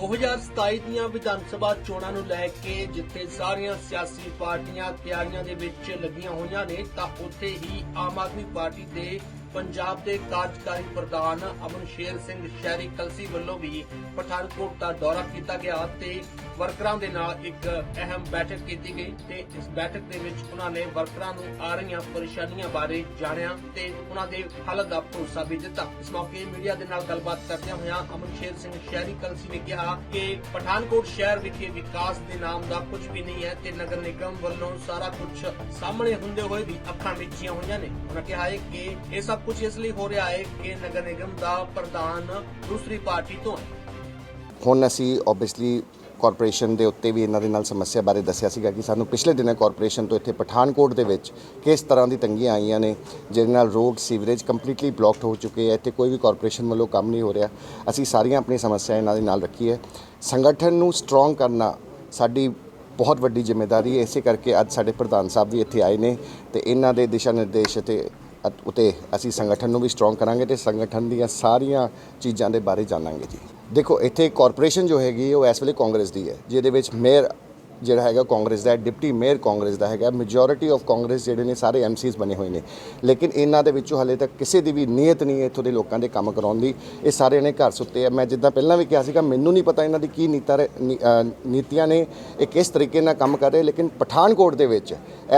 2027 ਦੀਆਂ ਵਿਧਾਨ ਸਭਾ ਚੋਣਾਂ ਨੂੰ ਲੈ ਕੇ ਜਿੱਥੇ ਸਾਰੀਆਂ ਸਿਆਸੀ ਪਾਰਟੀਆਂ ਤਿਆਰੀਆਂ ਦੇ ਵਿੱਚ ਲੱਗੀਆਂ ਹੋਈਆਂ ਨੇ, ਤਾਂ ਉੱਥੇ ਹੀ ਆਮ ਆਦਮੀ ਪਾਰਟੀ ਦੇ ਪੰਜਾਬ ਦੇ ਕਾਰਜਕਾਰੀ ਪ੍ਰਧਾਨ ਅਮਨ ਸ਼ੇਰ ਸਿੰਘ ਸ਼ਹਿਰੀ ਕਲਸੀ ਵੱਲੋਂ ਵੀ ਪਠਾਨਕੋਟ ਦਾ ਦੌਰਾ ਕੀਤਾ ਗਿਆ ਤੇ ਵਰਕਰਾਂ ਦੇ ਨਾਲ ਇੱਕ ਅਹਿਮ ਬੈਠਕ ਕੀਤੀ ਗਈ ਤੇ ਇਸ ਬੈਠਕ ਦੇ ਵਿੱਚ ਉਹਨਾਂ ਨੇ ਵਰਕਰਾਂ ਨੂੰ ਆ ਰਹੀਆਂ ਪਰੇਸ਼ਾਨੀਆਂ ਬਾਰੇ ਜਾਣਿਆ ਤੇ ਉਹਨਾਂ ਦੇ ਹੱਲ ਦਾ ਭਰੋਸਾ ਵੀ ਦਿੱਤਾ। ਇਸ ਮੌਕੇ ਮੀਡੀਆ ਦੇ ਨਾਲ ਗੱਲਬਾਤ ਕਰਦਿਆਂ ਹੋਇਆਂ ਅਮਨ ਸ਼ੇਰ ਸਿੰਘ ਸ਼ਹਿਰੀ ਕਲਸੀ ਨੇ ਕਿਹਾ ਕਿ ਪਠਾਨਕੋਟ ਸ਼ਹਿਰ ਵਿਖੇ ਵਿਕਾਸ ਦੇ ਨਾਮ ਦਾ ਕੁਝ ਵੀ ਨਹੀਂ ਹੈ ਤੇ ਨਗਰ ਨਿਗਮ ਵੱਲੋਂ ਸਾਰਾ ਕੁਝ ਸਾਹਮਣੇ ਹੁੰਦੇ ਹੋਏ ਵੀ ਅੱਖਾਂ ਮੀਚੀਆਂ ਹੋਈਆਂ ਨੇ। ਉਹਨਾਂ ਕਿਹਾ ਹੈ ਕਿ ਇਹ ਸਭ ਕੁਝ ਇਸ ਲਈ ਹੋ ਰਿਹਾ ਹੈ ਕਿ ਨਗਰ ਨਿਗਮ ਦਾ ਪ੍ਰਧਾਨ ਦੂਸਰੀ ਪਾਰਟੀ ਤੋਂ ਹੈ। ਹੁਣ ਅਸੀਂ ਆਬਵੀਅਸਲੀ ਕਾਰਪੋਰੇਸ਼ਨ ਦੇ ਉੱਤੇ ਵੀ ਇਹਨਾਂ ਦੇ ਨਾਲ ਸਮੱਸਿਆ ਬਾਰੇ ਦੱਸਿਆ ਸੀਗਾ ਕਿ ਸਾਨੂੰ ਪਿਛਲੇ ਦਿਨਾਂ ਕਾਰਪੋਰੇਸ਼ਨ ਤੋਂ ਇੱਥੇ ਪਠਾਨਕੋਟ ਦੇ ਵਿੱਚ ਕਿਸ ਤਰ੍ਹਾਂ ਦੀ ਤੰਗੀਆਂ ਆਈਆਂ ਨੇ, ਜਿਹਦੇ ਨਾਲ ਰੋਡ ਸੀਵਰੇਜ ਕੰਪਲੀਟਲੀ ਬਲੌਕਡ ਹੋ ਚੁੱਕੇ ਹੈ ਇੱਥੇ ਕੋਈ ਵੀ ਕਾਰਪੋਰੇਸ਼ਨ ਵੱਲੋਂ ਕੰਮ ਨਹੀਂ ਹੋ ਰਿਹਾ। ਅਸੀਂ ਸਾਰੀਆਂ ਆਪਣੀ ਸਮੱਸਿਆ ਇਹਨਾਂ ਦੇ ਨਾਲ ਰੱਖੀ ਹੈ। ਸੰਗਠਨ ਨੂੰ ਸਟਰੋਂਗ ਕਰਨਾ ਸਾਡੀ ਬਹੁਤ ਵੱਡੀ ਜ਼ਿੰਮੇਵਾਰੀ ਹੈ। ਇਸੇ ਕਰਕੇ ਅੱਜ ਸਾਡੇ ਪ੍ਰਧਾਨ ਸਾਹਿਬ ਵੀ ਇੱਥੇ ਆਏ ਨੇ ਤੇ ਇਹਨਾਂ ਦੇ ਦਿਸ਼ਾ ਨਿਰਦੇਸ਼ ਤੇ ਉਤੇ ਅਸੀਂ ਸੰਗਠਨ ਨੂੰ ਵੀ ਸਟਰੋਂਗ ਕਰਾਂਗੇ ਤੇ ਸੰਗਠਨ ਦੀਆਂ ਸਾਰੀਆਂ ਚੀਜ਼ਾਂ ਦੇ ਬਾਰੇ ਜਾਣਾਂਗੇ ਜੀ। ਦੇਖੋ, ਇੱਥੇ ਕਾਰਪੋਰੇਸ਼ਨ ਜੋ ਹੈਗੀ ਉਹ ਇਸ ਵੇਲੇ ਕਾਂਗਰਸ ਦੀ ਹੈ, ਜਿਹਦੇ ਵਿੱਚ ਮੇਅਰ ਜਿਹੜਾ ਹੈਗਾ ਕਾਂਗਰਸ ਦਾ ਡਿਪਟੀ ਮੇਅਰ ਕਾਂਗਰਸ ਦਾ ਹੈਗਾ ਮੈਜੋਰਿਟੀ ਆਫ ਕਾਂਗਰਸ ਜਿਹੜੇ ਨੇ ਸਾਰੇ ਐਮਸੀਸ ਬਣੇ ਹੋਏ ਨੇ। ਲੇਕਿਨ ਇਹਨਾਂ ਦੇ ਵਿੱਚੋਂ ਹਲੇ ਤੱਕ ਕਿਸੇ ਦੀ ਵੀ ਨੀਅਤ ਨਹੀਂ ਹੈ ਇੱਥੋਂ ਦੇ ਲੋਕਾਂ ਦੇ ਕੰਮ ਕਰਾਉਣ ਦੀ। ਇਹ ਸਾਰੇ ਨੇ ਘਰ ਸੁੱਤੇ ਆ। ਮੈਂ ਜਿੱਦਾਂ ਪਹਿਲਾਂ ਵੀ ਕਿਹਾ ਸੀਗਾ, ਮੈਨੂੰ ਨਹੀਂ ਪਤਾ ਇਹਨਾਂ ਦੀ ਕੀ ਨੀਤਾ ਰ- ਨੀਤੀਆਂ ਨੇ, ਇਹ ਕਿਸ ਤਰੀਕੇ ਨਾਲ ਕੰਮ ਕਰ ਰਹੇ, ਲੇਕਿਨ ਪਠਾਨਕੋਟ ਦੇ ਵਿੱਚ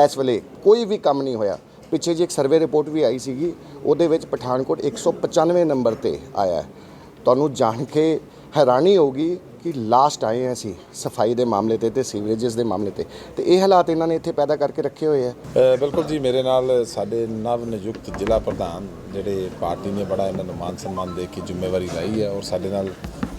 ਇਸ ਵੇਲੇ ਕੋਈ ਵੀ ਕੰਮ ਨਹੀਂ ਹੋਇਆ। ਪਿੱਛੇ ਜੀ ਇੱਕ ਸਰਵੇ ਰਿਪੋਰਟ ਵੀ ਆਈ ਸੀਗੀ, ਉਹਦੇ ਵਿੱਚ ਪਠਾਨਕੋਟ 195 ਨੰਬਰ ਤੇ ਆਇਆ ਤੁਹਾਨੂੰ ਜਾਣ ਕੇ ਹੈਰਾਨੀ ਹੋਊਗੀ ਕਿ ਲਾਸਟ ਆਏ ਹਾਂ ਅਸੀਂ ਸਫ਼ਾਈ ਦੇ ਮਾਮਲੇ ਤੇ ਤੇ ਸੀਵਰੇजेस ਦੇ ਮਾਮਲੇ ਤੇ। ਤੇ ਇਹ ਹਾਲਾਤ ਇਹਨਾਂ ਨੇ ਇੱਥੇ ਪੈਦਾ ਕਰਕੇ ਰੱਖੇ ਹੋਏ ਆ। ਬਿਲਕੁਲ ਜੀ, ਮੇਰੇ ਨਾਲ ਸਾਡੇ ਨਵ ਨਿਯੁਕਤ ਜ਼ਿਲ੍ਹਾ ਪ੍ਰਧਾਨ ਜਿਹੜੇ ਪਾਰਟੀ ਨੇ ਬੜਾ ਇਹਨਾਂ ਨੂੰ ਮਾਨ ਸਨਮਾਨ ਦੇ ਕੇ ਜ਼ਿੰਮੇਵਾਰੀ ਲਈ ਹੈ ਔਰ ਸਾਡੇ ਨਾਲ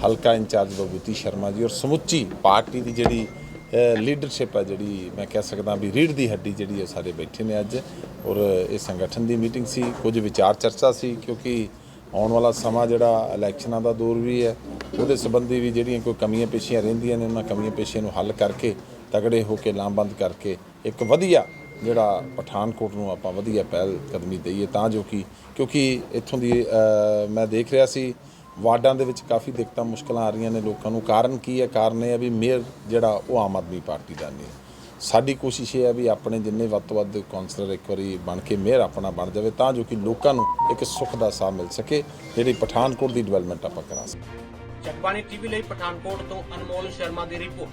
ਹਲਕਾ ਇੰਚਾਰਜ ਬਬੂਤੀ ਸ਼ਰਮਾ ਜੀ ਔਰ ਸਮੁੱਚੀ ਪਾਰਟੀ ਦੀ ਜਿਹੜੀ ਲੀਡਰਸ਼ਿਪ ਹੈ ਜਿਹੜੀ ਮੈਂ ਕਹਿ ਸਕਦਾ ਵੀ ਰੀੜ ਦੀ ਹੱਡੀ ਜਿਹੜੀ ਹੈ ਸਾਰੇ ਬੈਠੇ ਨੇ ਅੱਜ। ਔਰ ਇਹ ਸੰਗਠਨ ਦੀ ਮੀਟਿੰਗ ਸੀ, ਕੁਝ ਵਿਚਾਰ ਚਰਚਾ ਸੀ, ਕਿਉਂਕਿ ਆਉਣ ਵਾਲਾ ਸਮਾਂ ਜਿਹੜਾ ਇਲੈਕਸ਼ਨਾਂ ਦਾ ਦੌਰ ਵੀ ਹੈ, ਉਹਦੇ ਸੰਬੰਧੀ ਵੀ ਜਿਹੜੀਆਂ ਕੋਈ ਕਮੀਆਂ ਪੇਸ਼ੀਆਂ ਰਹਿੰਦੀਆਂ ਨੇ, ਉਹਨਾਂ ਕਮੀਆਂ ਪੇਸ਼ੀਆਂ ਨੂੰ ਹੱਲ ਕਰਕੇ, ਤਗੜੇ ਹੋ ਕੇ ਲਾਮਬੰਦ ਕਰਕੇ ਇੱਕ ਵਧੀਆ ਜਿਹੜਾ ਪਠਾਨਕੋਟ ਨੂੰ ਆਪਾਂ ਵਧੀਆ ਪਹਿਲ ਕਦਮੀ ਦਈਏ ਤਾਂ ਜੋ ਕਿ, ਕਿਉਂਕਿ ਇੱਥੋਂ ਦੀ ਮੈਂ ਦੇਖ ਰਿਹਾ ਸੀ ਵਾਰਡਾਂ ਦੇ ਵਿੱਚ ਕਾਫੀ ਦਿੱਕਤਾਂ, ਮੁਸ਼ਕਲਾਂ ਆ ਰਹੀਆਂ ਨੇ ਲੋਕਾਂ ਨੂੰ। ਕਾਰਨ ਕੀ ਹੈ? ਕਾਰਨ ਇਹ ਹੈ ਵੀ ਮੇਅਰ ਜਿਹੜਾ, ਉਹ ਆਮ ਆਦਮੀ ਪਾਰਟੀ ਦਾ ਨਹੀਂ। ਸਾਡੀ ਕੋਸ਼ਿਸ਼ ਇਹ ਹੈ ਵੀ ਆਪਣੇ ਜਿੰਨੇ ਵੱਧ ਤੋਂ ਵੱਧ ਕਾਉਂਸਲਰ ਇੱਕ ਵਾਰੀ ਬਣ ਕੇ ਮੇਅਰ ਆਪਣਾ ਬਣ ਜਾਵੇ, ਤਾਂ ਜੋ ਕਿ ਲੋਕਾਂ ਨੂੰ ਇੱਕ ਸੁੱਖ ਦਾ ਸਾਹ ਮਿਲ ਸਕੇ, ਜਿਹੜੀ ਪਠਾਨਕੋਟ ਦੀ ਡਿਵੈਲਪਮੈਂਟ ਆਪਾਂ ਕਰਾ ਸਕੀਏ। ਜਗਬਾਣੀ ਟੀਵੀ ਲਈ ਪਠਾਨਕੋਟ ਤੋਂ ਅਨਮੋਲ ਸ਼ਰਮਾ ਦੀ ਰਿਪੋਰਟ।